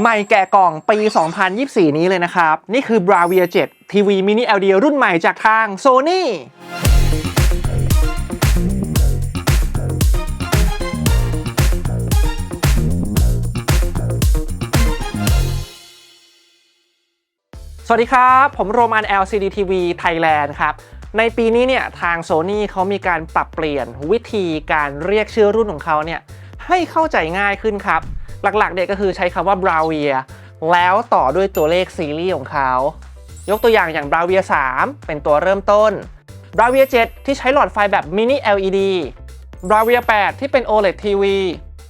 ใหม่แกะกล่องปี 2024 นี้เลยนะครับ นี่คือ Bravia 7ทีวี Mini LD รุ่นใหม่จากทาง Sony สวัสดีครับ ผมโรมัน LCD TV Thailand ครับ ในปีนี้เนี่ยทาง Sony เขามีการปรับเปลี่ยนวิธีการเรียกชื่อรุ่นของเขาเนี่ยให้เข้าใจง่ายขึ้นครับ หลักๆเนี่ยก็คือใช้คำว่า Bravia แล้วต่อด้วยตัวเลขซีรีส์ของเขา ยกตัวอย่างอย่าง Bravia 3 เป็นตัวเริ่มต้น Bravia 7 ที่ใช้หลอดไฟแบบ Mini LED Bravia 8 ที่เป็น OLED TV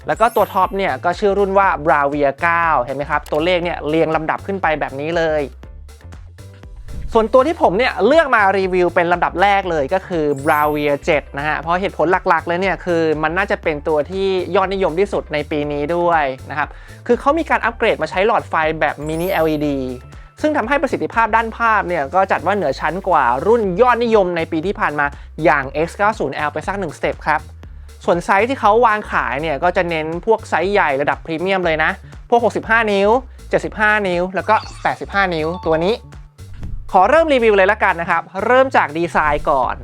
แล้วก็ตัวท็อปเนี่ยก็ชื่อรุ่นว่า Bravia 9 เห็นไหมครับ ตัวเลขเนี่ยเรียงลำดับขึ้นไปแบบนี้เลย ส่วนตัวที่ผมเนี่ยเลือกมารีวิวเป็นลำดับแรกเลยก็คือ Bravia 7 นะฮะ เพราะเหตุผลหลักๆเลยเนี่ยคือมันน่าจะเป็นตัวที่ยอดนิยมที่สุดในปีนี้ด้วยนะครับ คือเขามีการอัปเกรดมาใช้หลอดไฟแบบ Mini LED ซึ่งทำให้ประสิทธิภาพด้านภาพเนี่ยก็จัดว่าเหนือชั้นกว่ารุ่นยอดนิยมในปีที่ผ่านมาอย่าง X90L ไปสักหนึ่งสเต็ปครับ ส่วนไซส์ที่เขาวางขายเนี่ยก็จะเน้นพวกไซส์ใหญ่ระดับพรีเมียมเลยนะ พวก 65 นิ้ว 75 นิ้ว แล้วก็ 85 นิ้วตัวนี้ ขอเริ่มรีวิวเลยละกันนะครับ เริ่มจากดีไซน์ก่อน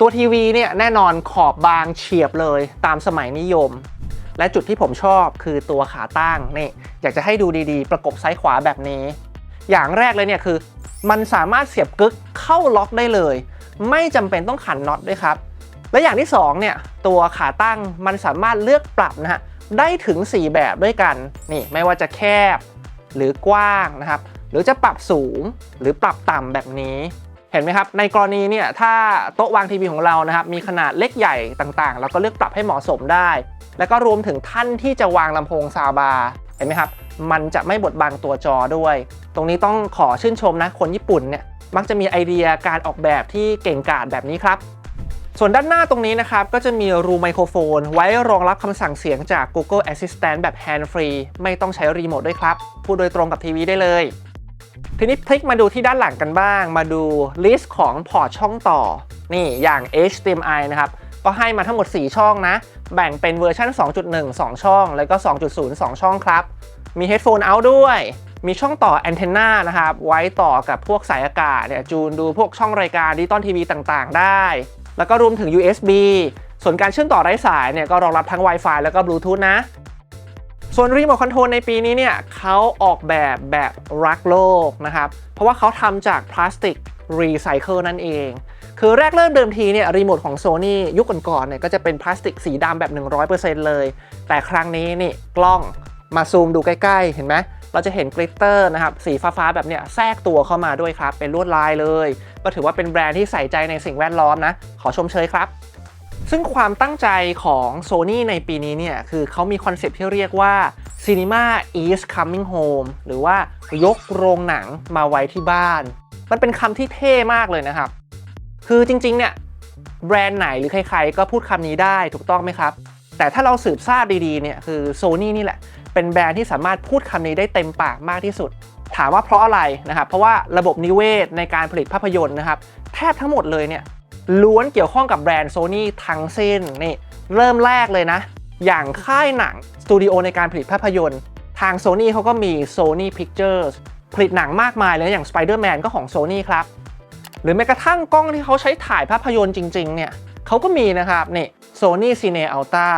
ตัวทีวีเนี่ยแน่นอนขอบบางเฉียบเลยตามสมัยนิยม และจุดที่ผมชอบคือตัวขาตั้งนี่อยากจะให้ดูดีๆ ประกบซ้ายขวาแบบนี้ อย่างแรกเลยเนี่ยคือ มันสามารถเสียบกึกเข้าล็อกได้เลย ไม่จำเป็นต้องขันน็อตด้วยครับ และอย่างที่2เนี่ยตัวขาตั้งมันสามารถเลือกปรับนะฮะได้ถึง 4 แบบด้วยกันนี่ไม่ว่าจะแคบหรือกว้างนะครับ หรือจะปรับสูงหรือปรับต่ำแบบนี้ เห็นไหมครับ ในกรณีเนี่ยถ้าโต๊ะวางทีวีของเรานะครับมีขนาดเล็กใหญ่ต่างๆ เราก็เลือกปรับให้เหมาะสมได้ แล้วก็รวมถึงท่านที่จะวางลำโพงซาวบาร์เห็นไหมครับมันจะไม่บดบังตัวจอด้วย ตรงนี้ต้องขอชื่นชมนะคนญี่ปุ่นเนี่ยมักจะมีไอเดียการออกแบบที่เก่งกาจแบบนี้ครับ ส่วนด้านหน้าตรงนี้นะครับ ก็จะมีรูไมโครโฟน ไว้รองรับคำสั่งเสียงจาก Google Assistant แบบ Hand Free ไม่ต้องใช้รีโมทด้วยครับ พูดโดยตรงกับทีวีได้เลย ทีนี้พลิกมาดูที่ด้านหลังกันบ้าง มาดูลิสต์ของพอร์ตช่องต่อ นี่อย่าง HDMI นะครับ ก็ให้มาทั้งหมด 4 ช่องนะ แบ่งเป็นเวอร์ชัน2.1 2 ช่อง แล้วก็ 2.0 2 ช่องครับ มี Headphone Out ด้วย มีช่องต่อแอนเทนนานะครับ ไว้ต่อกับพวกสายอากาศเนี่ยจูนดูพวกช่องรายการดิจิตอลทีวีต่างๆ ได้ แล้วก็รวมถึง USB ส่วนการเชื่อมต่อไร้สายเนี่ยก็รองรับทั้ง Wi-Fi แล้วก็บลูทูธนะ ส่วนรีโมทคอนโทรลในปีนี้เนี่ยเขาออกแบบแบบรักโลกนะครับ เพราะว่าเขาทำจากพลาสติกรีไซเคิลนั่นเอง คือแรกเริ่มเดิมทีเนี่ยรีโมทของ Sony ยุคก่อนๆเนี่ยก็จะเป็นพลาสติกสีดำแบบ 100%เลย แต่ครั้งนี้นี่กล้องมาซูมดูใกล้ๆ เห็นไหม เราจะเห็นกลิตเตอร์นะครับ สีฟ้าๆ แบบเนี้ยแทรกตัวเข้ามาด้วยครับ เป็นลวดลายเลย ก็ถือว่าเป็นแบรนด์ที่ใส่ใจในสิ่งแวดล้อมนะ ขอชมเชยครับ ซึ่งความตั้งใจของ Sony ในปีนี้เนี่ย คือเขามีคอนเซปต์ที่เรียกว่า Cinema is coming home หรือว่ายกโรงหนังมาไว้ที่บ้าน มันเป็นคำที่เท่มากเลยนะครับ คือจริง ๆ เนี่ย แบรนด์ไหนหรือใคร ๆ ก็พูดคำนี้ได้ถูกต้องไหมครับ แต่ถ้าเราสืบทราบดีๆ เนี่ยคือ Sony นี่แหละ เป็นแบรนด์ที่สามารถพูดคำนี้ได้เต็มปากมากที่สุด ถามว่าเพราะอะไรนะครับ เพราะว่าระบบนิเวศในการผลิตภาพยนตร์นะครับ แทบทั้งหมดเลยเนี่ย ล้วนเกี่ยวข้องกับแบรนด์ Sony ทั้งสิ้นนี่เริ่มแรกเลยนะ อย่างค่ายหนังสตูดิโอในการผลิตภาพยนตร์ ทาง Sony เขาก็มี Sony Pictures ผลิตหนังมากมายเลยอย่าง Spider-Man ก็ของ Sony ครับ หรือแม้กระทั่งกล้องที่เขาใช้ถ่ายภาพยนตร์จริง ๆ เนี่ยเขาก็มีนะครับนี่ Sony Cine Alta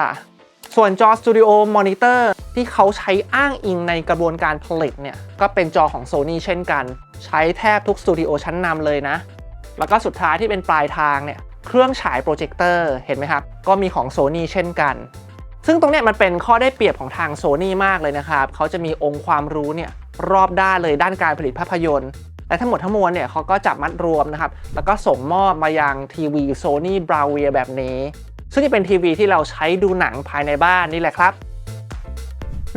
ส่วนจอ Studio Monitor ที่เขาใช้อ้างอิงในกระบวนการผลิตเนี่ยก็เป็นจอของ Sony เช่นกัน ใช้แทบทุกสตูดิโอชั้นนำเลยนะ แล้วก็สุดท้ายที่เป็นปลายทางเนี่ยเครื่องฉายโปรเจคเตอร์เห็นไหมครับ ก็มีของ Sony เช่นกัน ซึ่งตรงนี้มันเป็นข้อได้เปรียบของทาง Sony มากเลยนะครับ เขาจะมีองค์ความรู้เนี่ยรอบด้านเลยด้านการผลิตภาพยนตร์ และทั้งหมดทั้งมวลเนี่ยเขาก็จับมัดรวมนะครับ แล้วก็ส่งมอบมายังทีวี Sony Bravia แบบนี้ ซึ่งจะเป็นทีวีที่เราใช้ดูหนังภายในบ้านนี่แหละครับ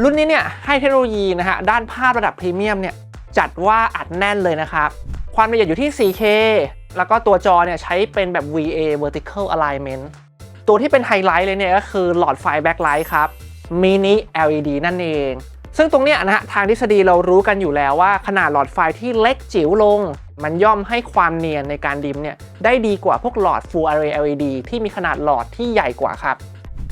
รุ่นนี้เนี่ยให้เทคโนโลยีนะฮะด้านภาพระดับพรีเมียมเนี่ยจัดว่าอัดแน่นเลยนะครับ ความละเอียดอยู่ที่ 4K แล้วก็ตัวจอเนี่ยใช้เป็นแบบ VA Vertical Alignment ตัวที่เป็นไฮไลท์เลยเนี่ยก็คือหลอดไฟแบ็คไลท์ครับ Mini LED นั่นเอง ซึ่งตรงนี้นะฮะทางทฤษฎีเรารู้กันอยู่แล้วว่า ขนาดหลอดไฟที่เล็กจิ๋วลง มันย่อมให้ความเนียนในการดิมเนี่ยได้ดีกว่าพวกหลอด Full Array LED ที่มีขนาดหลอดที่ใหญ่กว่าครับ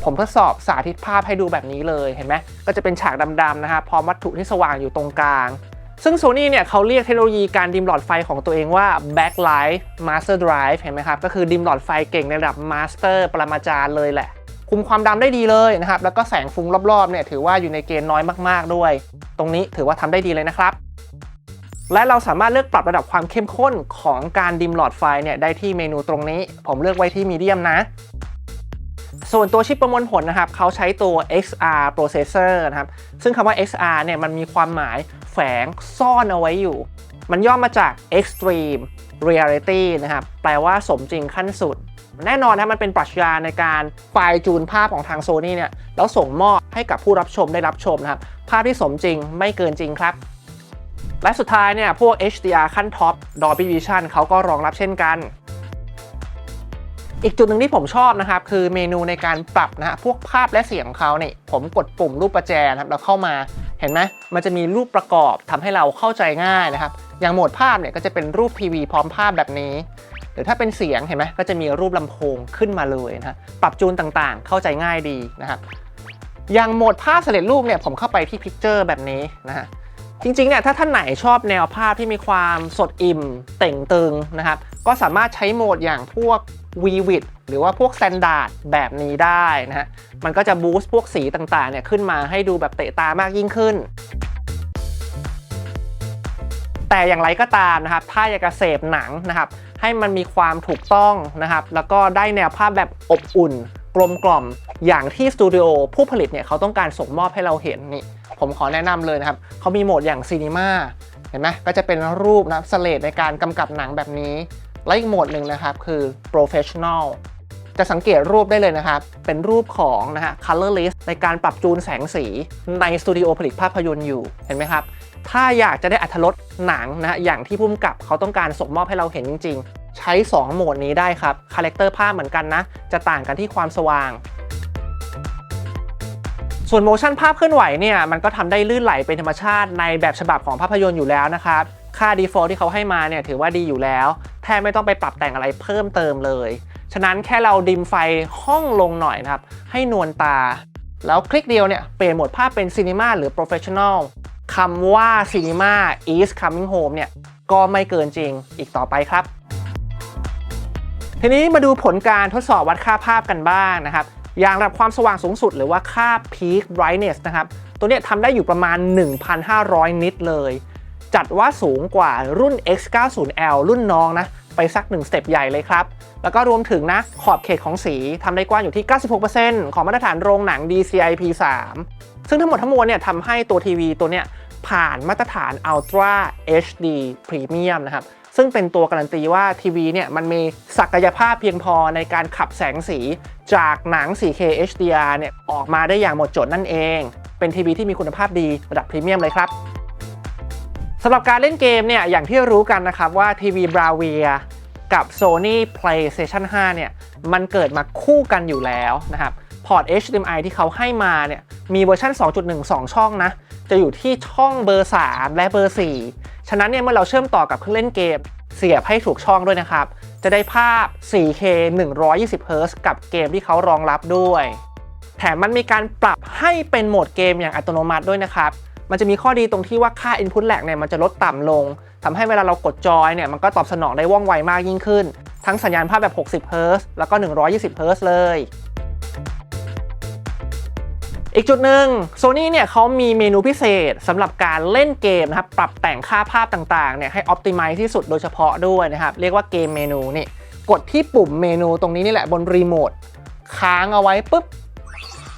ผมทดสอบสาธิตภาพให้ดูแบบนี้เลยเห็นไหมก็จะเป็นฉากดำๆนะครับพร้อมวัตถุที่สว่างอยู่ตรงกลาง ซึ่ง Sony เนี่ยเขาเรียกเทคโนโลยีการดิมหลอดไฟของตัวเองว่า Backlight Master Drive เห็นไหมครับ ก็คือดิมหลอดไฟเก่งในระดับ Master ปรมาจารย์เลยแหละ คุมความดำได้ดีเลยนะครับ แล้วก็แสงฟุ้งรอบๆเนี่ยถือว่าอยู่ในเกณฑ์น้อยมากๆด้วย ตรงนี้ถือว่าทำได้ดีเลยนะครับและเราสามารถเลือกปรับระดับความเข้มข้นของการดิมหลอดไฟเนี่ยได้ที่เมนูตรงนี้ ผมเลือกไว้ที่มีเดียมนะ ส่วนตัวชิปประมวลผลนะครับเขาใช้ตัว XR processor นะครับ ซึ่งคำว่า XR เนี่ยมันมีความหมายแฝงซ่อนเอาไว้อยู่ มันย่อมาจาก Extreme Reality นะครับ แปลว่าสมจริงขั้นสุด แน่นอนนะมันเป็นปรัชญาในการไฟล์จูนภาพของทาง Sony เนี่ย แล้วส่งมอบให้กับผู้รับชมได้รับชมนะครับ ภาพที่สมจริงไม่เกินจริงครับ และสุดท้ายเนี่ยพวก HDR ขั้นท็อป Dolby Vision เขาก็รองรับเช่นกัน อีกจุดหนึ่งที่ผมชอบนะครับ คือเมนูในการปรับนะฮะพวกภาพและเสียงของเขาเนี่ยผมกดปุ่มรูปประแจนะครับแล้วเข้ามาเห็นไหมมันจะมีรูปประกอบทำให้เราเข้าใจง่ายนะครับ อย่างโหมดภาพเนี่ยก็จะเป็นรูปทีวีพร้อมภาพแบบนี้ หรือถ้าเป็นเสียงเห็นไหมก็จะมีรูปลำโพงขึ้นมาเลยนะฮะปรับจูนต่างๆ เข้าใจง่ายดีนะครับอย่างโหมดภาพเสำเร็จรูปเนี่ยผมเข้าไปที่ Picture แบบนี้นะฮะจริงๆเนี่ยถ้าท่านไหนชอบแนวภาพที่มีความสดอิ่ม เต่งตึงนะครับก็สามารถใช้โหมดอย่างพวก Vivid หรือว่าพวก Standard แบบนี้ได้นะฮะ มันก็จะบูสต์พวกสีต่างๆเนี่ยขึ้นมาให้ดูแบบเตะตามากยิ่งขึ้น แต่อย่างไรก็ตามนะครับ ถ้าอยากจะเสพหนังนะครับ ให้มันมีความถูกต้องนะครับ แล้วก็ได้แนวภาพแบบอบอุ่น กลมกล่อมอย่างที่สตูดิโอผู้ผลิตเนี่ยเขาต้องการส่งมอบให้เราเห็นนี่ ผมขอแนะนำเลยนะครับ เขามีโหมดอย่างซีนีมาเห็นไหมก็จะเป็นรูปนะครับสเลดในการกำกับหนังแบบนี้ และอีกโหมดหนึ่งนะครับคือ professional จะสังเกตรูปได้เลยนะครับ เป็นรูปของนะฮะ color list ในการปรับจูนแสงสีในสตูดิโอผลิตภาพยนตร์อยู่ เห็นไหมครับ ถ้าอยากจะได้อัธรสหนังนะฮะอย่างที่พุ่มกับเขาต้องการส่งมอบให้เราเห็นจริง ๆ ใช้ 2 โหมดนี้ได้ครับ คาแรคเตอร์ภาพเหมือนกันนะ จะต่างกันที่ความสว่าง ส่วนโมชั่นภาพเคลื่อนไหวเนี่ย มันก็ทำได้ลื่นไหลเป็นธรรมชาติในแบบฉบับของภาพยนตร์อยู่แล้วนะครับ ค่า default ที่เขาให้มาเนี่ยถือว่าดีอยู่แล้ว แทบไม่ต้องไปปรับแต่งอะไรเพิ่มเติมเลย ฉะนั้นแค่เราดิมไฟห้องลงหน่อยนะครับ ให้นวลตา แล้วคลิกเดียวเนี่ยเปลี่ยนโหมดภาพเป็น Cinema หรือ Professional คำว่า Cinema is coming home เนี่ยก็ไม่เกินจริงอีกต่อไปครับ ทีนี้มาดูผลการทดสอบวัดค่าภาพกันบ้างนะครับ อย่างระดับความสว่างสูงสุดหรือว่าค่า peak brightness นะครับ ตัวเนี้ยทำได้อยู่ประมาณ 1,500 นิตเลย จัดว่าสูงกว่ารุ่น X90L รุ่นน้องนะ ไปสักหนึ่งสเต็ปใหญ่เลยครับ แล้วก็รวมถึงนะ ขอบเขตของสีทำได้กว้างอยู่ที่ 96%ของมาตรฐานโรงหนัง DCI P3 ซึ่งทั้งหมดทั้งมวลเนี่ยทำให้ตัวทีวีตัวเนี้ยผ่านมาตรฐาน Ultra HD Premium นะครับ ซึ่งเป็นตัวการันตีว่าทีวีเนี่ยมันมีศักยภาพเพียงพอในการขับแสงสีจากหนัง 4K HDR เนี่ยออกมาได้อย่างหมดจดนั่นเอง เป็นทีวีที่มีคุณภาพดีระดับพรีเมียมเลยครับ สำหรับการเล่นเกมเนี่ยอย่างที่รู้กันนะครับว่าทีวี Bravia กับ Sony PlayStation 5 เนี่ย มันเกิดมาคู่กันอยู่แล้วนะครับพอร์ต HDMI ที่เขาให้มาเนี่ย มีเวอร์ชัน2.1 2 ช่องนะ จะอยู่ที่ช่องเบอร์ 3 และเบอร์ 4 ฉะนั้นเนี่ย เมื่อเราเชื่อมต่อกับเครื่องเล่นเกม เสียบให้ถูกช่องด้วยนะครับ จะได้ภาพ 4K 120 Hz กับเกมที่เขารองรับด้วย แถมมันมีการปรับให้เป็นโหมดเกมอย่างอัตโนมัติด้วยนะครับ มันจะมีข้อดีตรงที่ว่าค่า Input lag เนี่ยมันจะลดต่ำลงทำให้เวลาเรากดจอยเนี่ยมันก็ตอบสนองได้ว่องไวมากยิ่งขึ้น ทั้งสัญญาณภาพแบบ 60 Hz แล้วก็ 120 Hz เลยอีกจุดหนึ่ง Sony เนี่ยเขามีเมนูพิเศษสำหรับการเล่นเกมนะครับ ปรับแต่งค่าภาพต่างๆเนี่ยให้ Optimize ที่สุดโดยเฉพาะด้วยนะครับ เรียกว่าเกมเมนูนี่ กดที่ปุ่มเมนูตรงนี้นี่แหละบนรีโมทค้างเอาไว้ปุ๊บ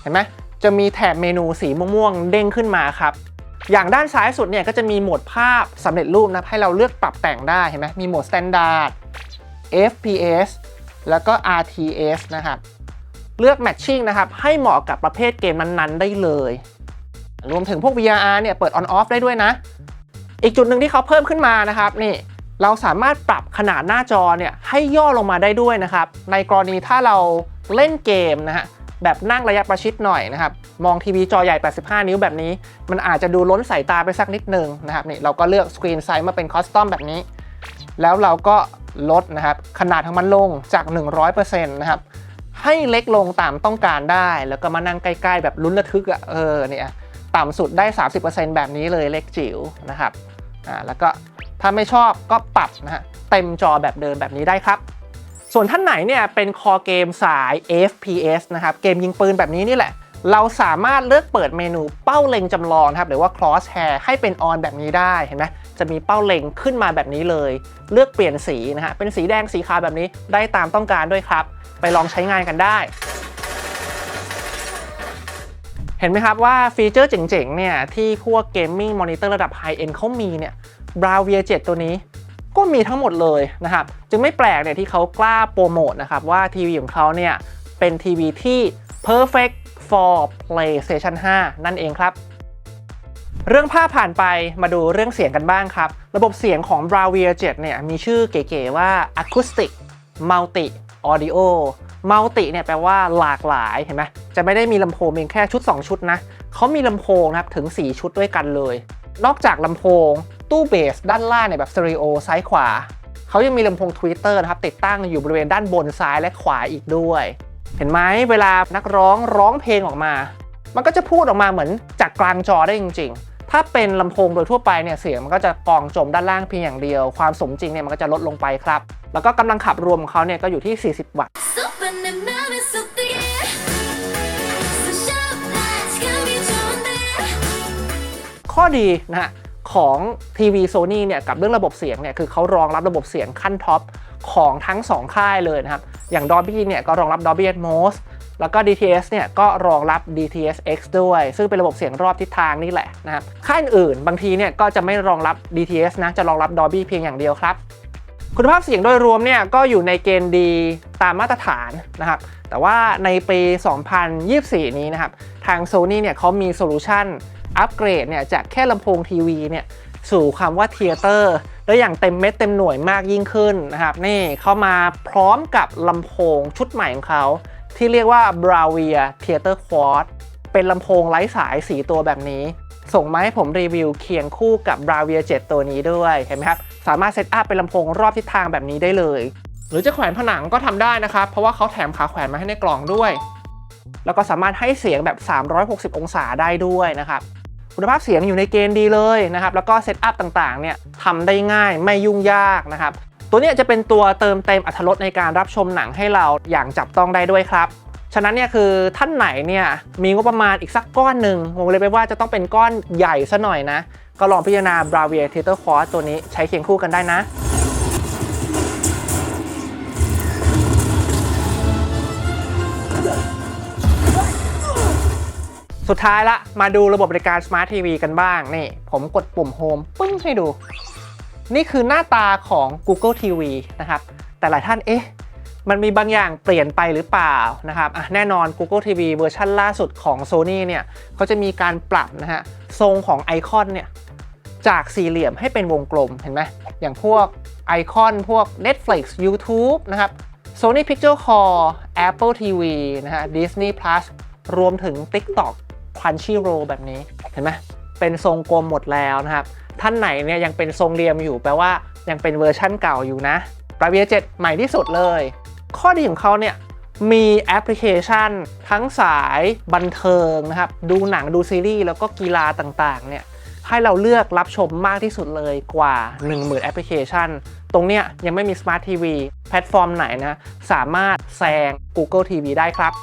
เห็นไหมจะมีแถบเมนูสีม่วงๆ เด้งขึ้นมาครับ อย่างด้านซ้ายสุดเนี่ยก็จะมีโหมดภาพสำเร็จรูปนะให้เราเลือกปรับแต่งได้เห็นไหมมีโหมด Standard FPS แล้วก็ RTS นะครับ เลือก Matching นะครับ ให้เหมาะกับประเภทเกมนั้นๆ ได้เลย รวมถึงพวก VRR เนี่ยเปิด on off ได้ด้วยนะ อีกจุดหนึ่งที่เขาเพิ่มขึ้นมานะครับนี่เราสามารถปรับขนาดหน้าจอเนี่ยให้ย่อลงมาได้ด้วยนะครับ ในกรณีถ้าเราเล่นเกมนะฮะ แบบนั่งระยะประชิดหน่อยนะครับ มองทีวีจอใหญ่ 85 นิ้วแบบนี้ มันอาจจะดูล้นสายตาไปสักนิดนึงนะครับนี่เราก็เลือกสกรีนไซส์มาเป็นคอสตอมแบบนี้ แล้วเราก็ลดนะครับ ขนาดของมันลงจาก 100%นะครับ ให้เล็กลงตามต้องการได้ แล้วก็มานั่งใกล้ๆแบบลุ้นระทึกอะ่ะเออเนี่ยต่ำสุดได้ 30%แบบนี้เลยเล็กจิ๋วนะครับอ่าแล้วก็ถ้าไม่ชอบก็ปรับนะฮะเต็มจอแบบเดิมแบบนี้ได้ครับ ส่วนท่านไหนเนี่ยเป็นคอเกมสาย FPS นะครับเกมยิงปืนแบบนี้นี่แหละ เราสามารถเลือกเปิดเมนูเป้าเล็งจำลองครับหรือว่า cross hair ให้เป็นออนแบบนี้ได้เห็นไหมจะมีเป้าเล็งขึ้นมาแบบนี้เลย เลือกเปลี่ยนสีนะฮะเป็นสีแดงสีขาวแบบนี้ได้ตามต้องการด้วยครับ ไปลองใช้งานกันได้เห็นไหมครับว่าฟีเจอร์เจ๋งๆเนี่ยที่พวกเกมมิ่งมอนิเตอร์ระดับไฮเอ็นเขามีเนี่ย Bravia 7ตัวนี้ ก็มีทั้งหมดเลยนะครับจึงไม่แปลกเนี่ยที่เขากล้าโปรโมทนะครับว่าทีวีของเขาเนี่ยเป็นทีวีที่ perfect for PlayStation 5 นั่นเองครับ เรื่องภาพผ่านไปมาดูเรื่องเสียงกันบ้างครับ ระบบเสียงของ Bravia 7 เนี่ยมีชื่อเก๋ๆว่า Acoustic Multi Audio Multi เนี่ยแปลว่าหลากหลายเห็นไหมจะไม่ได้มีลำโพงเพียงแค่ชุด 2 ชุดนะเขามีลำโพงนะครับถึง 4 ชุดด้วยกันเลย นอกจากลำโพง ตู้เบสด้านล่างเนี่ยแบบสเตอริโอซ้ายขวา เขายังมีลำโพง Twitter นะครับติดตั้งอยู่บริเวณด้านบนซ้ายและขวาอีกด้วย เห็นไหมเวลานักร้องร้องเพลงออกมา มันก็จะพูดออกมาเหมือนจากกลางจอได้จริง ๆ ถ้าเป็นลำโพงโดยทั่วไปเนี่ยเสียงมันก็จะกองจมด้านล่างเพียงอย่างเดียว ความสมจริงเนี่ยมันก็จะลดลงไปครับ แล้วก็กำลังขับรวมของเขาเนี่ยก็อยู่ที่ 40 วัตต์ข้อดีนะฮะ ของทีวีโซนี่เนี่ยกับเรื่องระบบเสียงเนี่ยคือเขารองรับระบบเสียงขั้นท็อปของทั้ง 2 ค่ายเลยนะครับ อย่าง Dolby เนี่ยก็รองรับ Dolby Atmos แล้วก็ DTS เนี่ยก็รองรับ DTS-X ด้วย ซึ่งเป็นระบบเสียงรอบทิศทางนี่แหละนะครับค่ายอื่นบางทีเนี่ยก็จะไม่รองรับ DTS นะจะรองรับ Dolby เพียงอย่างเดียวครับ คุณภาพเสียงโดยรวมเนี่ยก็อยู่ในเกณฑ์ดีตามมาตรฐานนะครับแต่ว่าในปี 2024 นี้นะครับทาง Sony เนี่ยเขามีโซลูชัน อัปเกรดเนี่ยจากแค่ลำโพงทีวีเนี่ยสู่คำว่าเทเตอร์และอย่างเต็มเม็ดเต็มหน่วยมากยิ่งขึ้นนะครับนี่เข้ามาพร้อมกับลำโพงชุดใหม่ของเขา ที่เรียกว่า Bravia Theater Quad เป็นลำโพงไร้สาย 4 ตัวแบบนี้ ส่งมาให้ผมรีวิวเคียงคู่กับ Bravia 7 ตัวนี้ด้วยเห็นไหมครับ สามารถเซตอัพเป็นลำโพงรอบทิศทางแบบนี้ได้เลย หรือจะแขวนผนังก็ทำได้นะครับ เพราะว่าเขาแถมขาแขวนมาให้ในกล่องด้วย แล้วก็สามารถให้เสียงแบบ 360 องศาได้ด้วยนะครับ คุณภาพเสียงอยู่ในเกณฑ์ดีเลยนะครับ แล้วก็เซตอัพต่างๆเนี่ยทำได้ง่ายไม่ยุ่งยากนะครับ ตัวนี้จะเป็นตัวเติมเต็มอรรถรสในการรับชมหนังให้เราอย่างจับต้องได้ด้วยครับฉะนั้นเนี่ยคือท่านไหนเนี่ยมีงบประมาณอีกสักก้อนหนึ่งผมเลยไปว่าจะต้องเป็นก้อนใหญ่ซะหน่อยนะ ก็ลองพิจารณา Bravia Theater Core ตัวนี้ใช้เคียงคู่กันได้นะ สุดท้ายละ มาดูระบบบริการ Smart TV กันบ้าง นี่ ผมกดปุ่ม Home ปึ้งให้ดู นี่คือหน้าตาของ Google TV นะครับ แต่หลายท่านเอ๊ะ มันมีบางอย่างเปลี่ยนไปหรือเปล่านะครับแน่นอน Google TV เวอร์ชันล่าสุดของ Sony เนี่ยเขาจะมีการปรับนะฮะทรงของไอคอนเนี่ยจากสี่เหลี่ยมให้เป็นวงกลมเห็นไหมอย่างพวกไอคอนพวก Netflix YouTube นะครับ Sony Picture Core Apple TV นะฮะ Disney Plus รวมถึง TikTok Crunchyroll แบบนี้เห็นไหมเป็นทรงกลมหมดแล้วนะครับ ท่านไหนเนี่ยยังเป็นทรงเหลี่ยมอยู่แปลว่ายังเป็นเวอร์ชั่นเก่าอยู่นะ Bravia 7ใหม่ที่สุดเลย ข้อดีของเขาเนี่ยมีแอปพลิเคชัน ทั้งสายบันเทิงนะครับ ดูหนังดูซีรีส์แล้วก็กีฬาต่างๆเนี่ยให้เราเลือกรับชมมากที่สุดเลยกว่า 10,000แอปพลิเคชัน ตรงเนี้ยยังไม่มี Smart TV แพลตฟอร์มไหนนะ สามารถแซง Google TV ได้ครับ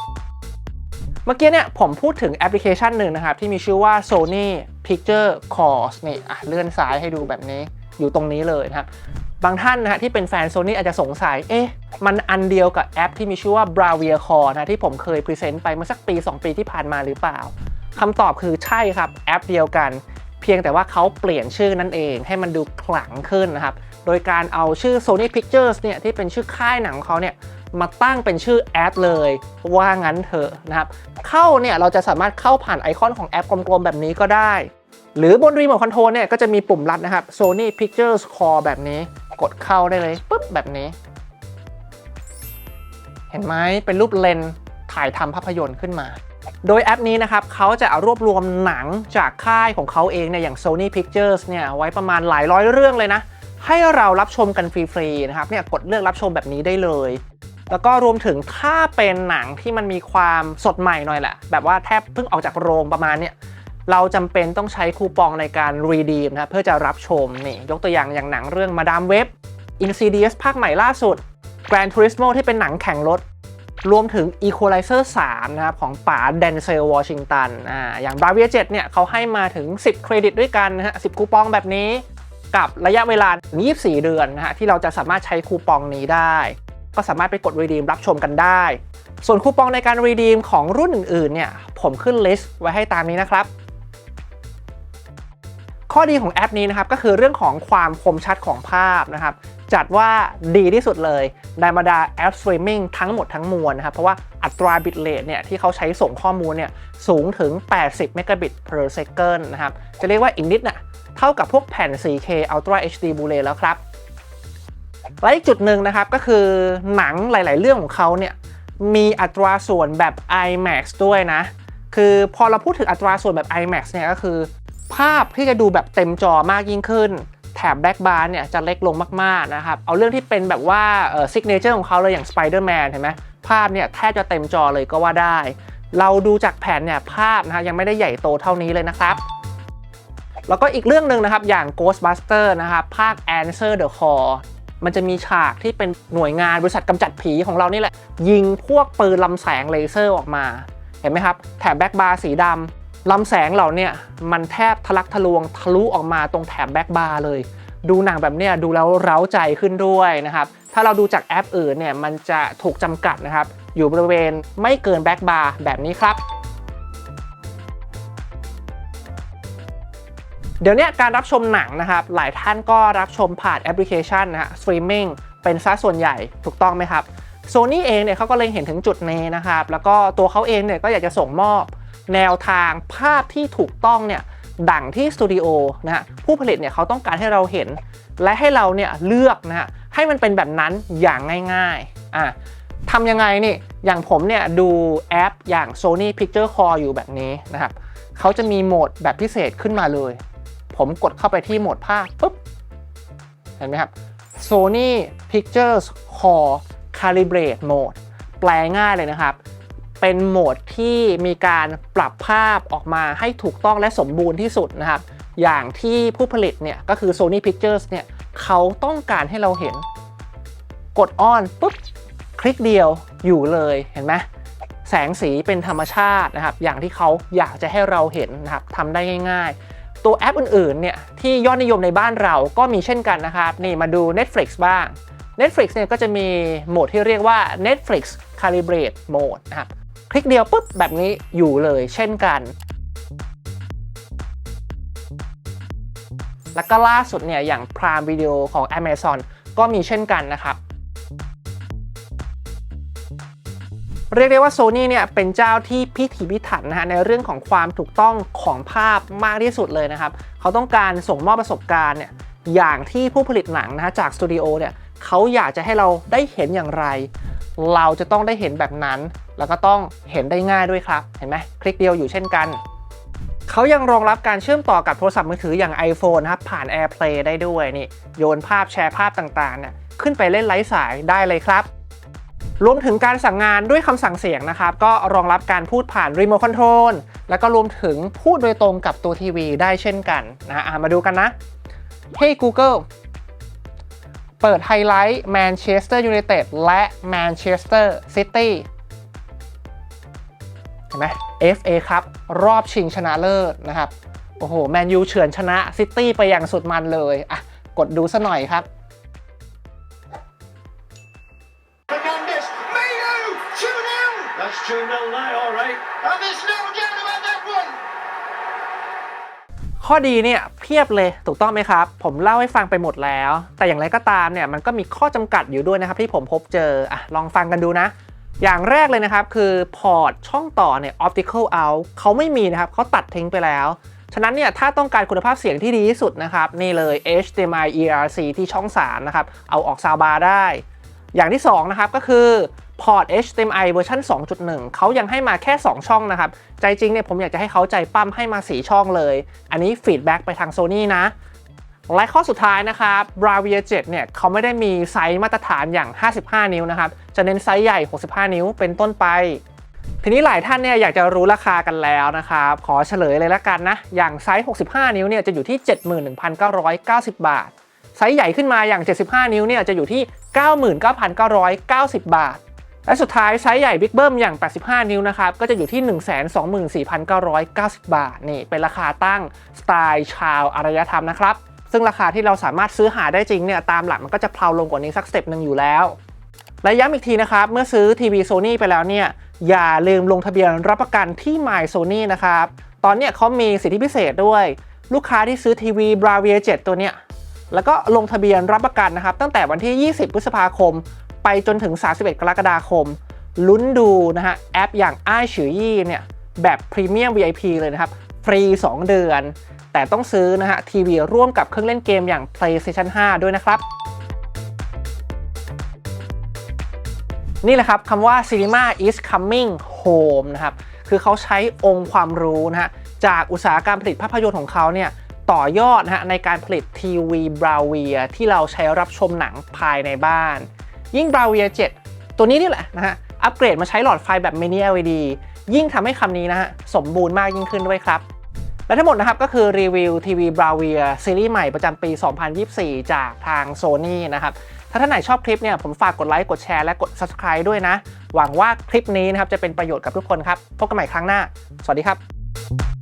เมื่อกี้เนี่ยผมพูดถึงแอปพลิเคชันหนึ่งนะครับ ที่มีชื่อว่า Sony Picture Course นี่อะเลื่อนซ้ายให้ดูแบบนี้อยู่ตรงนี้เลยนะครับ บางท่านนะฮะที่เป็นแฟน Sony อาจจะสงสัย เอ๊ะ มันอันเดียวกับแอปที่มีชื่อว่า Bravia Core นะที่ผมเคยพรีเซนต์ไปเมื่อสักปี 2 ปีที่ผ่านมาหรือเปล่าคำตอบคือใช่ครับแอปเดียวกัน เพียงแต่ว่าเขาเปลี่ยนชื่อนั่นเองให้มันดูขลังขึ้นนะครับ โดยการเอาชื่อ Sony Pictures เนี่ยที่เป็นชื่อค่ายหนังของเขาเนี่ย มาตั้งเป็นชื่อแอปเลยว่างั้นเถอะนะครับ เข้าเนี่ยเราจะสามารถเข้าผ่านไอคอนของแอปกลมๆแบบนี้ก็ได้ หรือบนรีโมทคอนโทรลเนี่ยก็จะมีปุ่มลัดนะครับ Sony Pictures Core แบบนี้กดเข้าได้เลยปุ๊บแบบนี้ เห็นไหมเป็นรูปเลนส์ถ่ายทำภาพยนตร์ขึ้นมา โดยแอปนี้นะครับเขาจะเอารวบรวมหนังจากค่ายของเขาเองเนี่ยอย่าง Sony Pictures เนี่ยไว้ประมาณหลายร้อยเรื่องเลยนะให้เรารับชมกันฟรีๆนะครับเนี่ยกดเลือกรับชมแบบนี้ได้เลย แล้วก็รวมถึงถ้าเป็นหนังที่มันมีความสดใหม่หน่อยแหละ แบบว่าแทบเพิ่งออกจากโรงประมาณเนี้ยเราจำเป็นต้องใช้คูปองในการรีดีมนะเพื่อจะรับชมนี่ยกตัวอย่างอย่างหนังเรื่องมาดามเว็บ Insidious ภาคใหม่ล่าสุด Gran Turismo ที่เป็นหนังแข่งรถ รวมถึง Equalizer 3 นะครับ ของป๋าเดนเซลวอชิงตันอ่าอย่าง b r a v i a 7เนี่ยเขาให้มาถึง 10 เครดิตด้วยกันนะฮะ 10 คูปองแบบนี้ กับระยะเวลา 24 เดือนนะฮะที่เราจะสามารถใช้คูปองนี้ได้ ก็สามารถไปกด redeem รับชมกันได้ ส่วนคูปองในการ redeem ของรุ่นอื่นๆเนี่ยผมขึ้นลิสต์ไว้ให้ตามนี้นะครับ ข้อดีของแอปนี้นะครับก็คือเรื่องของความคมชัดของภาพนะครับจัดว่าดีที่สุดเลยในบรรดาแอปสตรีมมิ่งทั้งหมดทั้งมวลนะครับ เพราะว่าอัตราบิตเรทเนี่ยที่เขาใช้ส่งข้อมูลเนี่ยสูงถึง 80 เมกะบิต per second นะครับ จะเรียกว่าอีกนิดน่ะเท่ากับพวกแผ่น 4K Ultra HD Blu-ray แล้วครับ และอีกจุดหนึ่งนะครับก็คือหนังหลาย ๆ เรื่องของเขาเนี่ยมีอัตราส่วนแบบ IMAX ด้วยนะ คือพอเราพูดถึงอัตราส่วนแบบ IMAX เนี่ยก็คือ ภาพที่จะดูแบบเต็มจอมากยิ่งขึ้น แถบแบ็กบาร์เนี่ยจะเล็กลงมาก ๆ นะครับ เอาเรื่องที่เป็นแบบว่าเออซิกเนเจอร์ของเขาเลยอย่าง Spider-Man เห็นไหมภาพเนี่ยแทบจะเต็มจอเลยก็ว่าได้ เราดูจากแผนเนี่ยภาพนะฮะยังไม่ได้ใหญ่โตเท่านี้เลยนะครับแล้วก็อีกเรื่องหนึ่งนะครับอย่าง Ghostbuster นะครับภาค Answer the Call มันจะมีฉากที่เป็นหน่วยงานบริษัทกำจัดผีของเรานี่แหละ ยิงพวกปืนลำแสงเลเซอร์ออกมา เห็นไหมครับ แถบแบ็กบาร์สีดำลำแสงเหล่านี่ยมันแทบทะลักทะลวงทะลุออกมาตรงแถบแบ็กบาร์เลย ดูหนังแบบเนี้ยดูแล้วเร้าใจขึ้นด้วยนะครับ ถ้าเราดูจากแอปอื่นเนี่ยมันจะถูกจำกัดนะครับ อยู่บริเวณไม่เกินแบ็กบาร์แบบนี้ครับ เดี๋ยวนี้การรับชมหนังนะครับ หลายท่านก็รับชมผ่านแอปพลิเคชันนะฮะสตรีมมิ่งเป็นซะส่วนใหญ่ถูกต้องไหมครับโซนี่เองเนี่ยเขาก็เลยเห็นถึงจุดนี้นะครับ แล้วก็ตัวเขาเองเนี่ยก็อยากจะส่งมอบ แนวทางภาพที่ถูกต้องเนี่ยดั่งที่สตูดิโอนะฮะผู้ผลิตเนี่ยเขาต้องการให้เราเห็น และให้เราเนี่ยเลือกนะฮะให้มันเป็นแบบนั้นอย่างง่ายๆอะทำยังไงนี่อย่างผมเนี่ยดูแอปอย่าง Sony Picture Core อยู่แบบนี้นะครับเขาจะมีโหมดแบบพิเศษขึ้นมาเลย ผมกดเข้าไปที่โหมดภาพปุ๊บ เห็นไหมครับ Sony Pictures Core Calibrate Mode แปลง่ายเลยนะครับ เป็นโหมดที่มีการปรับภาพออกมาให้ถูกต้องและสมบูรณ์ที่สุดนะครับ อย่างที่ผู้ผลิตเนี่ยก็คือ Sony Pictures เนี่ยเขาต้องการให้เราเห็น กดออนปุ๊บ คลิกเดียวอยู่เลยเห็นไหมแสงสีเป็นธรรมชาตินะครับ อย่างที่เขาอยากจะให้เราเห็นนะครับทำได้ง่าย ๆ ตัวแอปอื่นๆเนี่ยที่ยอดนิยมในบ้านเราก็มีเช่นกันนะครับนี่มาดู Netflix บ้าง Netflix เนี่ยก็จะมีโหมดที่เรียกว่า Netflix Calibrate Mode นะครับคลิกเดียวปุ๊บแบบนี้อยู่เลยเช่นกัน แล้วก็ล่าสุดเนี่ยอย่าง Prime Video ของ Amazon ก็มีเช่นกันนะครับ เรียกได้ว่า Sony เนี่ยเป็นเจ้าที่พิถีพิถันนะฮะในเรื่องของความถูกต้องของภาพมากที่สุดเลยนะครับ เขาต้องการส่งมอบประสบการณ์เนี่ยอย่างที่ผู้ผลิตหนังนะฮะจากสตูดิโอเนี่ยเขาอยากจะให้เราได้เห็นอย่างไร เราจะต้องได้เห็นแบบนั้น แล้วก็ต้องเห็นได้ง่ายด้วยครับเห็นไหมคลิกเดียวอยู่เช่นกันเขายังรองรับการเชื่อมต่อกับโทรศัพท์มือถืออย่าง iPhone นะครับผ่าน AirPlay ได้ด้วยนี่โยนภาพแชร์ภาพต่างๆเนี่ยขึ้นไปเล่นไร้สายได้เลยครับ รวมถึงการสั่งงานด้วยคำสั่งเสียงนะครับ ก็รองรับการพูดผ่านรีโมทคอนโทรลแล้วก็รวมถึงพูดโดยตรงกับตัวทีวีได้เช่นกันนะมาดูกันนะ Hey Google เปิดไฮไลท์แมนเชสเตอร์ยูไนเต็ดและแมนเชสเตอร์ซิตี้เห็นไหม FA ครับรอบชิงชนะเลิศนะครับ โอ้โห แมนยูเฉือนชนะซิตี้ไปอย่างสุดมันเลย อะ กดดูซะหน่อยครับ ข้อดีเนี่ยเพียบเลยถูกต้องไหมครับ ผมเล่าให้ฟังไปหมดแล้ว แต่อย่างไรก็ตามเนี่ยมันก็มีข้อจำกัดอยู่ด้วยนะครับ ที่ผมพบเจออะลองฟังกันดูนะ อย่างแรกเลยนะครับ คือพอร์ตช่องต่อเนี่ย optical out เขาไม่มีนะครับเขาตัดทิ้งไปแล้วฉะนั้นเนี่ยถ้าต้องการคุณภาพเสียงที่ดีที่สุดนะครับ นี่เลย HDMI ERC ที่ช่อง 3 นะครับ เอาออกซาวบาร์ได้ อย่างที่ 2 นะครับก็คือ พอร์ต HDMI เวอร์ชัน2.1 เขายังให้มาแค่ 2 ช่องนะครับ ใจจริงเนี่ยผมอยากจะให้เขาใจปั้มให้มา 4 ช่องเลย อันนี้ฟีดแบ็กไปทาง Sony นะ และข้อสุดท้ายนะครับ Bravia 7 เนี่ยเขาไม่ได้มีไซส์มาตรฐานอย่าง 55 นิ้วนะครับ จะเน้นไซส์ใหญ่ 65 นิ้วเป็นต้นไป ทีนี้หลายท่านเนี่ยอยากจะรู้ราคากันแล้วนะครับ ขอเฉลยเลยละกันนะ อย่างไซส์ 65 นิ้วเนี่ยจะอยู่ที่ 71,990 บาท ไซส์ใหญ่ขึ้นมาอย่าง 75 นิ้วเนี่ยจะอยู่ที่ 99,990 บาท และสุดท้ายไซส์ใหญ่บิ๊กเบิ้มอย่าง 85 นิ้วนะครับ ก็จะอยู่ที่ 124,990 บาท นี่เป็นราคาตั้งสไตล์ชาวอารยธรรมนะครับ ซึ่งราคาที่เราสามารถซื้อหาได้จริงเนี่ยตามหลักมันก็จะเพลาลงกว่านี้สักสเต็ปหนึ่งอยู่แล้ว และย้ำอีกทีนะครับ เมื่อซื้อทีวีโซ n y ไปแล้วเนี่ยอย่าลืมลงทะเบียนรับประกันที่ My Sony นะครับ ตอนเนี้ยเขามีสิทธิพิเศษด้วย ลูกค้าที่ซื้อทีวี Bravia 7 ตัวเนี้ยแล้วก็ลงทะเบียนรับประกันนะครับ ตั้งแต่วันที่ 20 พฤษภาคม ไปจนถึง 31 กรกฎาคม ลุ้นดูนะฮะแอปอย่างอ้ายฉือยี่เนี่ยแบบพรีเมียม VIP เลยนะครับ ฟรี 2 เดือน แต่ต้องซื้อนะฮะทีวีร่วมกับเครื่องเล่นเกมอย่าง PlayStation 5 ด้วยนะครับ นี่แหละครับคำว่า Cinema is coming home นะครับ คือเขาใช้องค์ความรู้นะฮะจากอุตสาหกรรมผลิตภาพยนตร์ของเขาเนี่ยต่อยอดนะฮะในการผลิตทีวีบราเวียที่เราใช้รับชมหนังภายในบ้าน ยิ่งบราเวีย7ตัวนี้นี่แหละนะฮะ อัปเกรดมาใช้หลอดไฟแบบ Mini LED ยิ่งทำให้คำนี้นะฮะ สมบูรณ์มากยิ่งขึ้นด้วยครับและทั้งหมดนะครับก็คือรีวิวทีวี Bravia ซีรีส์ใหม่ประจำปี 2024 จากทาง Sony นะครับ ถ้าท่านไหนชอบคลิปเนี่ยผมฝากกดไลค์ กดแชร์และกด Subscribe ด้วยนะ หวังว่าคลิปนี้นะครับจะเป็นประโยชน์กับทุกคนครับ พบกันใหม่ครั้งหน้า สวัสดีครับ